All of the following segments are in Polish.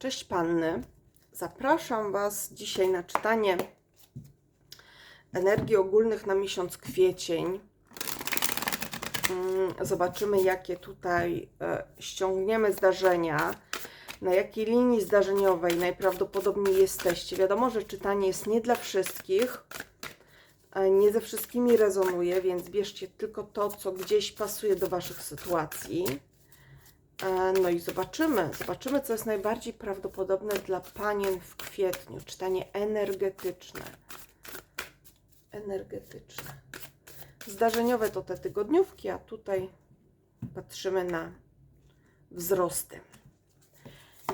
Cześć panny. Zapraszam Was dzisiaj na czytanie energii ogólnych na miesiąc kwiecień. Mm, Zobaczymy, jakie tutaj e, ściągniemy zdarzenia, na jakiej linii zdarzeniowej najprawdopodobniej jesteście. Wiadomo, że czytanie jest nie dla wszystkich, e, nie ze wszystkimi rezonuje, więc bierzcie tylko to, co gdzieś pasuje do Waszych sytuacji. E, No i zobaczymy, zobaczymy, co jest najbardziej prawdopodobne dla panien w kwietniu. Czytanie energetyczne. Energetyczne. Zdarzeniowe to te tygodniówki, a tutaj patrzymy na wzrosty.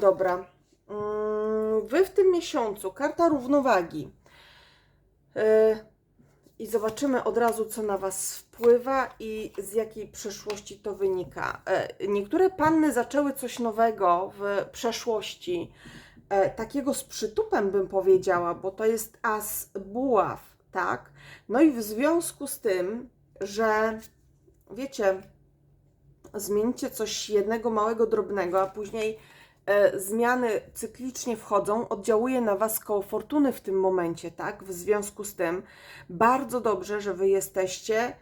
Dobra. Mm, Wy w tym miesiącu, karta równowagi. I zobaczymy od razu, co na Was wpływa i z jakiej przeszłości to wynika. E, Niektóre panny zaczęły coś nowego w przeszłości, e, takiego z przytupem bym powiedziała, bo to jest as buław, tak? No i w związku z tym, że wiecie, zmienicie coś jednego małego, drobnego, a później zmiany cyklicznie wchodzą, oddziałuje na Was koło fortuny w tym momencie, tak? W związku z tym bardzo dobrze, że Wy jesteście e,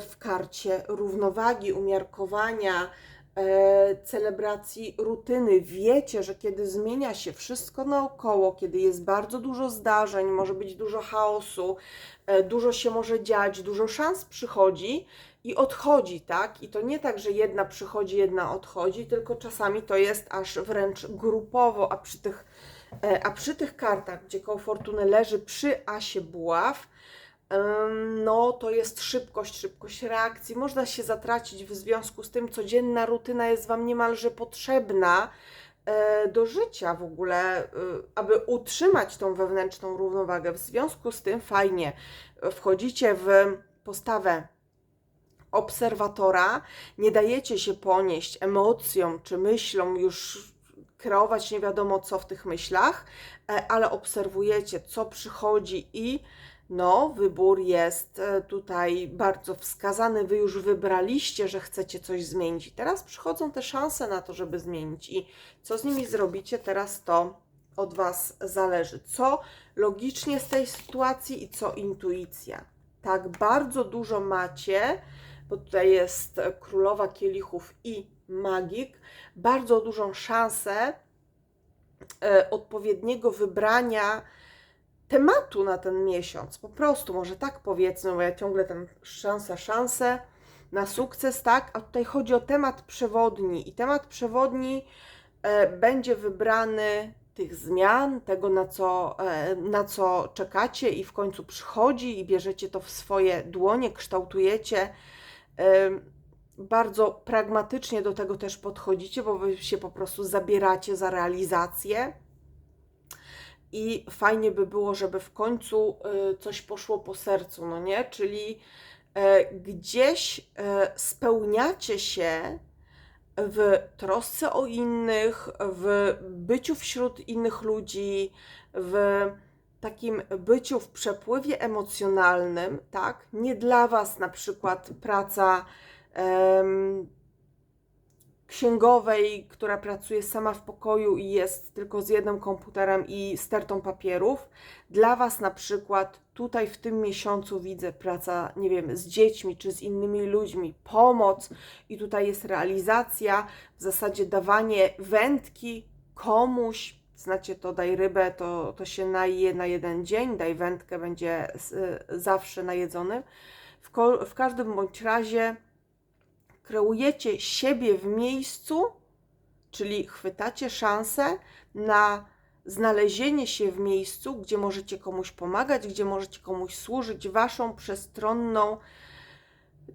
w karcie równowagi, umiarkowania, e, celebracji rutyny. Wiecie, że kiedy zmienia się wszystko naokoło, kiedy jest bardzo dużo zdarzeń, może być dużo chaosu, e, dużo się może dziać, dużo szans przychodzi i odchodzi, tak? I to nie tak, że jedna przychodzi, jedna odchodzi, tylko czasami to jest aż wręcz grupowo, a przy tych, e, a przy tych kartach, gdzie koło fortuny leży przy asie buław, no to jest szybkość, szybkość reakcji. Można się zatracić w związku z tym, codzienna rutyna jest Wam niemalże potrzebna e, do życia w ogóle, e, aby utrzymać tą wewnętrzną równowagę. W związku z tym fajnie wchodzicie w postawę obserwatora, nie dajecie się ponieść emocjom czy myślom już kreować nie wiadomo co w tych myślach, e, ale obserwujecie, co przychodzi i no, wybór jest e, tutaj bardzo wskazany. Wy już wybraliście, że chcecie coś zmienić. Teraz przychodzą te szanse na to, żeby zmienić. I co z nimi zrobicie, teraz to od Was zależy. Co logicznie z tej sytuacji i co intuicja. Tak, bardzo dużo macie, bo tutaj jest królowa kielichów i magik, bardzo dużą szansę e, odpowiedniego wybrania tematu na ten miesiąc. Po prostu, może tak powiedzmy, bo ja ciągle ten szansa, szansę na sukces, tak? A tutaj chodzi o temat przewodni i temat przewodni e, będzie wybrany tych zmian, tego na co, e, na co czekacie i w końcu przychodzi i bierzecie to w swoje dłonie, kształtujecie. E, bardzo pragmatycznie do tego też podchodzicie, bo wy się po prostu zabieracie za realizację i fajnie by było, żeby w końcu y, coś poszło po sercu, no nie? Czyli e, gdzieś e, spełniacie się w trosce o innych, w byciu wśród innych ludzi, w takim byciu w przepływie emocjonalnym, tak? Nie dla Was na przykład praca księgowej, która pracuje sama w pokoju i jest tylko z jednym komputerem i stertą papierów. Dla Was na przykład tutaj w tym miesiącu widzę praca, nie wiem, z dziećmi czy z innymi ludźmi, pomoc i tutaj jest realizacja, w zasadzie dawanie wędki komuś. Znacie to, daj rybę, to, to się naje na jeden dzień, daj wędkę, będzie y, zawsze najedzony. W, w każdym bądź razie kreujecie siebie w miejscu, czyli chwytacie szansę na znalezienie się w miejscu, gdzie możecie komuś pomagać, gdzie możecie komuś służyć waszą przestronną,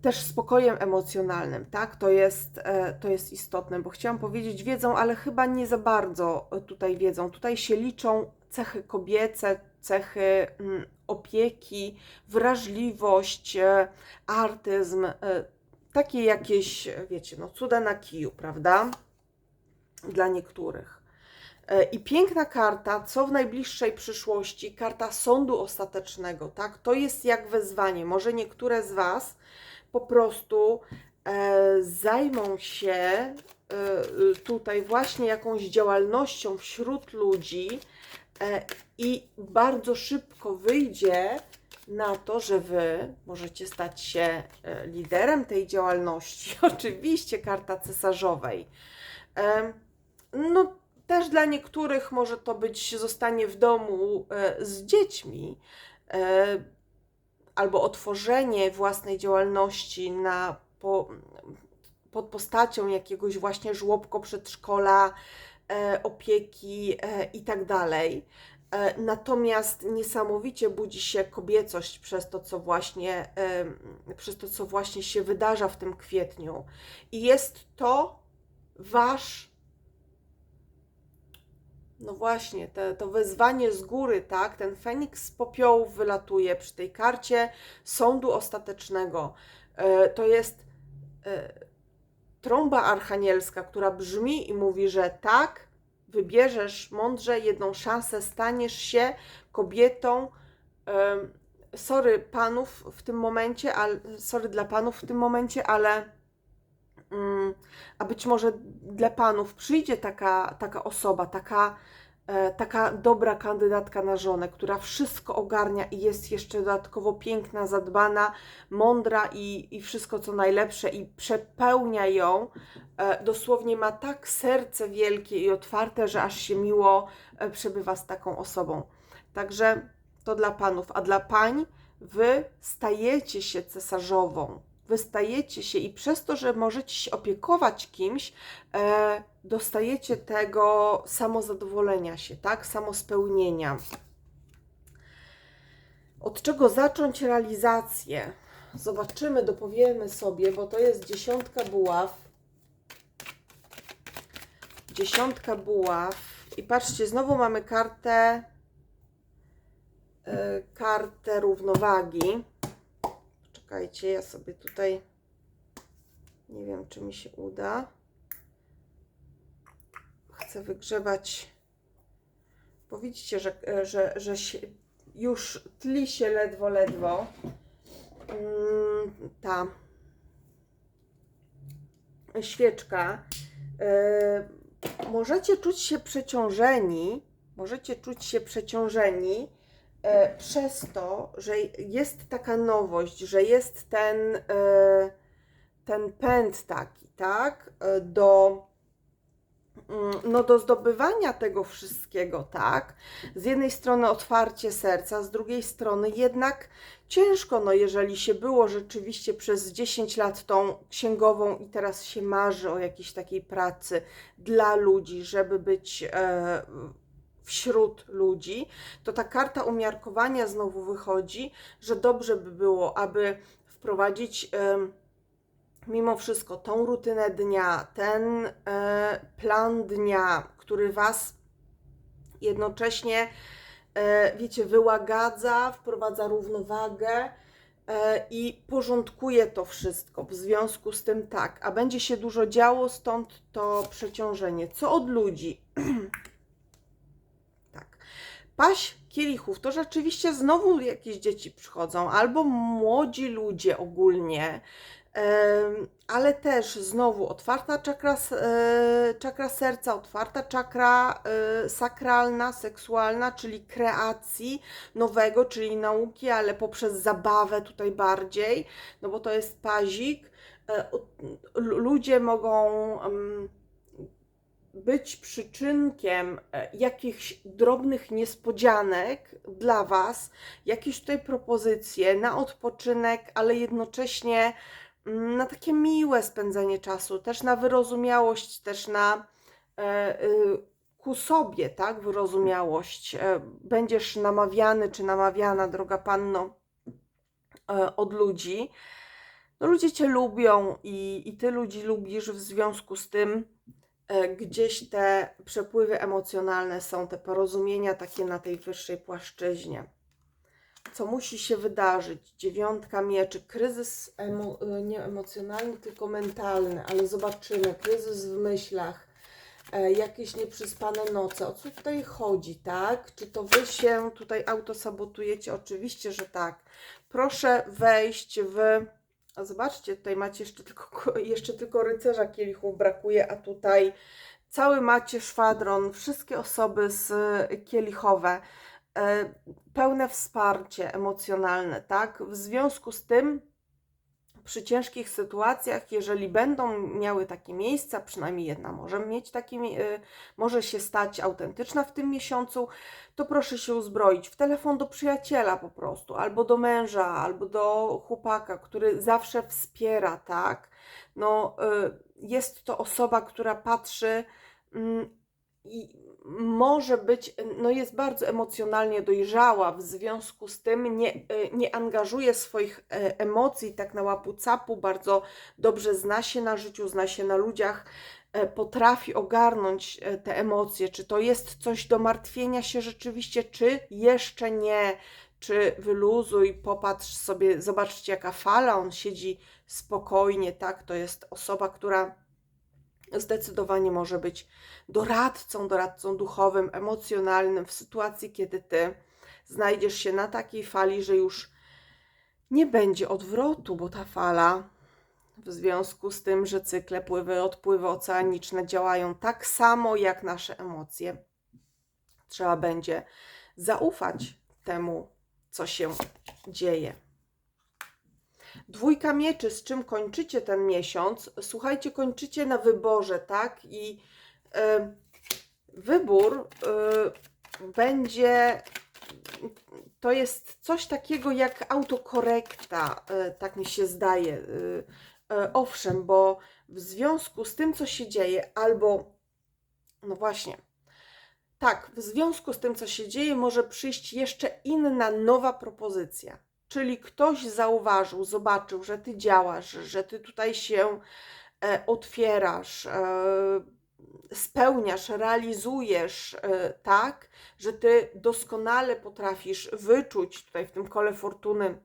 też spokojem emocjonalnym, tak? To jest, e, to jest istotne, bo chciałam powiedzieć wiedzą, ale chyba nie za bardzo tutaj wiedzą. Tutaj się liczą cechy kobiece, cechy mm, opieki, wrażliwość, e, artyzm, e, takie jakieś, wiecie, no cuda na kiju, prawda? Dla niektórych. E, I piękna karta, co w najbliższej przyszłości, karta sądu ostatecznego, tak? To jest jak wezwanie. Może niektóre z Was po prostu e, zajmą się y, tutaj właśnie jakąś działalnością wśród ludzi e, i bardzo szybko wyjdzie na to, że Wy możecie stać się e, liderem tej działalności. Oczywiście karta cesarzowej. No, też dla niektórych może to być zostanie w domu e, z dziećmi, e, albo otworzenie własnej działalności na, po, pod postacią jakiegoś właśnie żłobko przedszkola, e, opieki e, i tak. E, Natomiast niesamowicie budzi się kobiecość przez to, co właśnie, em, przez to, co właśnie się wydarza w tym kwietniu. I jest to wasz no właśnie, te, to wezwanie z góry, tak? Ten Feniks z popiołów wylatuje przy tej karcie sądu ostatecznego. E, to jest e, trąba archanielska, która brzmi i mówi, że tak, wybierzesz mądrze jedną szansę, staniesz się kobietą. em, sorry panów w tym momencie, ale, sorry dla panów w tym momencie, ale a być może dla panów przyjdzie taka, taka osoba, taka, e, taka dobra kandydatka na żonę, która wszystko ogarnia i jest jeszcze dodatkowo piękna, zadbana, mądra i, i wszystko co najlepsze i przepełnia ją. E, dosłownie ma tak serce wielkie i otwarte, że aż się miło e, przebywa z taką osobą. Także to dla panów, a dla pań wy stajecie się cesarzową. Wy stajecie się i przez to, że możecie się opiekować kimś, e, dostajecie tego samozadowolenia się, tak? Samospełnienia. Od czego zacząć realizację? Zobaczymy, dopowiemy sobie, bo to jest dziesiątka buław. Dziesiątka buław. I patrzcie, znowu mamy kartę e, kartę równowagi. Czekajcie, ja sobie tutaj nie wiem, czy mi się uda. Chcę wygrzebać, bo widzicie, że, że, że się, już tli się ledwo, ledwo mm, ta świeczka. E, możecie czuć się przeciążeni, możecie czuć się przeciążeni e, przez to, że jest taka nowość, że jest ten, e, ten pęd taki, tak, e, do, mm, no, do zdobywania tego wszystkiego, tak. Z jednej strony otwarcie serca, z drugiej strony jednak ciężko, no jeżeli się było rzeczywiście przez 10 lat tą księgową i teraz się marzy o jakiejś takiej pracy dla ludzi, żeby być e, wśród ludzi, to ta karta umiarkowania znowu wychodzi, że dobrze by było, aby wprowadzić mimo wszystko tą rutynę dnia, ten e, plan dnia, który Was jednocześnie, e, wiecie, wyłagadza, wprowadza równowagę e, i porządkuje to wszystko. W związku z tym tak, a będzie się dużo działo, stąd to przeciążenie. Co od ludzi? Paść kielichów to rzeczywiście znowu jakieś dzieci przychodzą, albo młodzi ludzie ogólnie, ale też znowu otwarta czakra, e, czakra serca, otwarta czakra e, sakralna, seksualna, czyli kreacji nowego, czyli nauki, ale poprzez zabawę tutaj bardziej, no bo to jest pazik. E, Ludzie mogą być przyczynkiem e, jakichś drobnych niespodzianek dla Was, jakieś tutaj propozycje na odpoczynek, ale jednocześnie mm, na takie miłe spędzenie czasu, też na wyrozumiałość, też na e, y, ku sobie, tak, wyrozumiałość. E, Będziesz namawiany czy namawiana, droga panno, od ludzi. No, ludzie cię lubią i, i ty ludzi lubisz, w związku z tym gdzieś te przepływy emocjonalne są, te porozumienia takie na tej wyższej płaszczyźnie co musi się wydarzyć. Dziewiątka mieczy, kryzys emo, e, nie emocjonalny, tylko mentalny, ale zobaczymy. Kryzys w myślach, e, jakieś nieprzyspane noce. O co tutaj chodzi, tak? Czy to wy się tutaj autosabotujecie? Oczywiście, że tak. Proszę wejść w A zobaczcie, tutaj macie jeszcze tylko, jeszcze tylko rycerza kielichów brakuje, a tutaj cały macie szwadron, wszystkie osoby z kielichowe, e, pełne wsparcie emocjonalne, tak? W związku z tym przy ciężkich sytuacjach, jeżeli będą miały takie miejsca, przynajmniej jedna może mieć takie, y, może się stać autentyczna w tym miesiącu, to proszę się uzbroić w telefon do przyjaciela po prostu, albo do męża, albo do chłopaka, który zawsze wspiera, tak? No, y, jest to osoba, która patrzy mm, i może być, no jest bardzo emocjonalnie dojrzała, w związku z tym nie, e, nie angażuje swoich e, emocji tak na łapu capu, bardzo dobrze zna się na życiu, zna się na ludziach, e, potrafi ogarnąć te emocje, czy to jest coś do martwienia się rzeczywiście, czy jeszcze nie, czy wyluzuj, popatrz sobie, zobaczcie jaka fala, on siedzi spokojnie, tak, to jest osoba, która zdecydowanie może być doradcą, doradcą duchowym, emocjonalnym w sytuacji, kiedy ty znajdziesz się na takiej fali, że już nie będzie odwrotu, bo ta fala w związku z tym, że cykle pływy, odpływy oceaniczne działają tak samo jak nasze emocje, trzeba będzie zaufać temu, co się dzieje. Dwójka mieczy, z czym kończycie ten miesiąc? Słuchajcie, kończycie na wyborze, tak? I y, wybór y, będzie. To jest coś takiego jak autokorekta, y, tak mi się zdaje. Y, y, owszem, bo w związku z tym, co się dzieje, albo no właśnie, tak, w związku z tym, co się dzieje, może przyjść jeszcze inna, nowa propozycja Czyli ktoś zauważył, zobaczył, że ty działasz, że ty tutaj się e, otwierasz, e, spełniasz, realizujesz e, tak, że ty doskonale potrafisz wyczuć tutaj w tym kole fortuny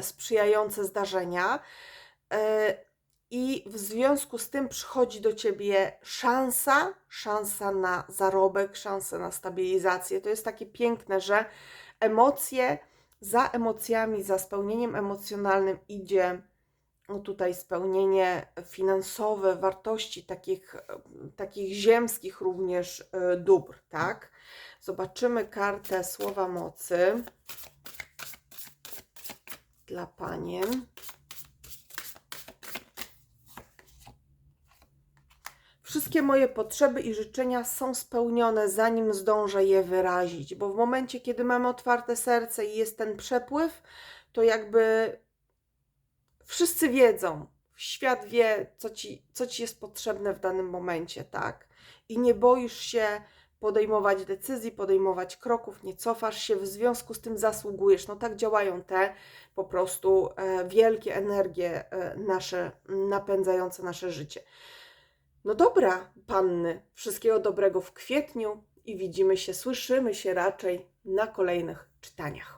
sprzyjające zdarzenia. I w związku z tym przychodzi do ciebie szansa, szansa na zarobek, szansa na stabilizację. To jest takie piękne, że emocje za emocjami, za spełnieniem emocjonalnym idzie no tutaj spełnienie finansowe, wartości takich, takich ziemskich również e, dóbr, tak? Zobaczymy kartę słowa mocy dla panien. Wszystkie moje potrzeby i życzenia są spełnione, zanim zdążę je wyrazić, bo w momencie, kiedy mamy otwarte serce i jest ten przepływ, to jakby wszyscy wiedzą, świat wie, co ci, co ci jest potrzebne w danym momencie, tak? I nie boisz się podejmować decyzji, podejmować kroków, nie cofasz się, w związku z tym zasługujesz. No tak działają te po prostu e, wielkie energie e, nasze, napędzające nasze życie. No dobra, panny, wszystkiego dobrego w kwietniu i widzimy się, słyszymy się raczej na kolejnych czytaniach.